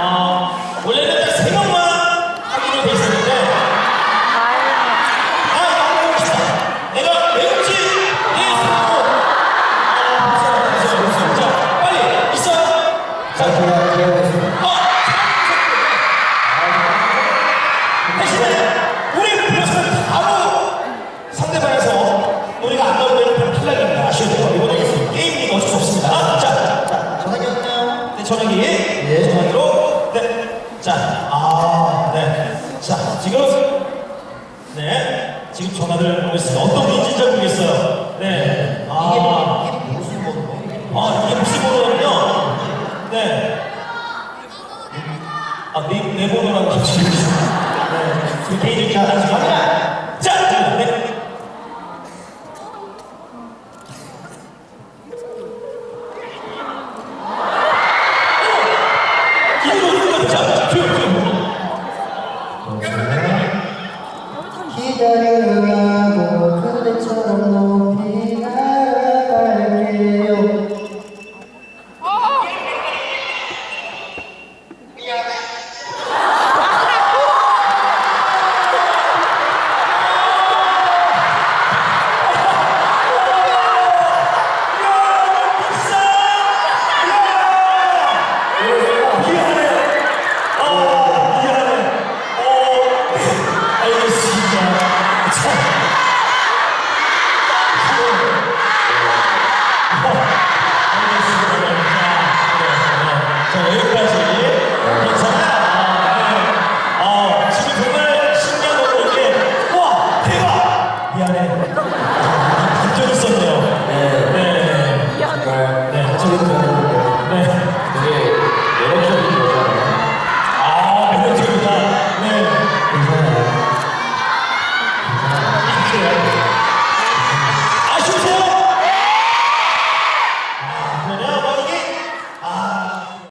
어, 원래는 딱 세 명만 하기로 돼 있었는데, 아, 이거 한번 해봅시다. 내가 왠지 내 손으로, 아, 무서워, 무서워, 무서워. 자, 빨리, 있어요? 자, 어, 대신에, 우리 불렀으면 바로 상대방에서 노래가 안 나오면 바로 탈락입니다. 아쉬워요. 이거는 게임이니까 어쩔 수 없습니다. 자, 자, 전화기 왔나요? 네, 전화기. 예. 전화기로. 네. 자, 아, 네. 자, 지금, 네. 지금 전화를 오겠습니다. 어떤 분인지 잘 모르겠어요. 네. 아, 이게 무슨 번호? 아, 이게 무슨 번호냐면요. 네. 아, 내, 내 번호라고 지금. 네. 그 개인적인 자, meu